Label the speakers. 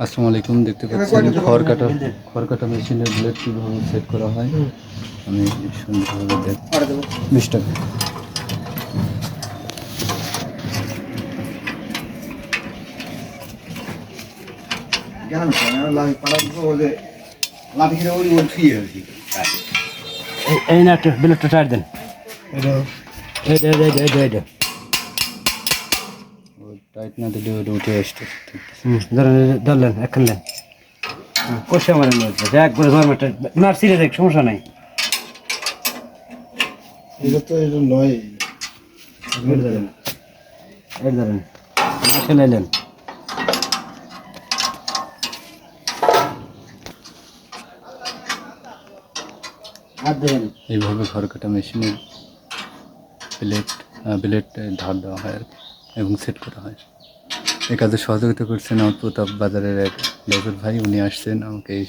Speaker 1: আসসালামু আলাইকুম দেখতে পাচ্ছেন খড় কাটা খড় কাটা মেশিনের ব্লেড কীভাবে সেট করা হয়? আমি সুন্দরভাবে দেখ বিশ টাকা।
Speaker 2: এই- না একটা বিলেটটা টায়ার দেন।
Speaker 3: এটা
Speaker 2: এইটা এইটা এইটা
Speaker 1: টাইট না দিলে ওটা উঠে আসতে
Speaker 2: ধরলেন এখন নেন কষে আমার এক করে মার সিরে দেখ সমস্যা নাই।
Speaker 3: এটা তো এটা নয়।
Speaker 2: এই ধরেন এই ধরেন মার ফেলাইলেন
Speaker 1: এইভাবে খড় কাটা মেশিনের প্লেট প্লেট ধার দেওয়া হয় আর কি, এবং সেট করা হয়। এ কাজে সহযোগিতা করছেন আমার প্রতাপ বাজারের এক ভাই, উনি আসছেন আমাকে এই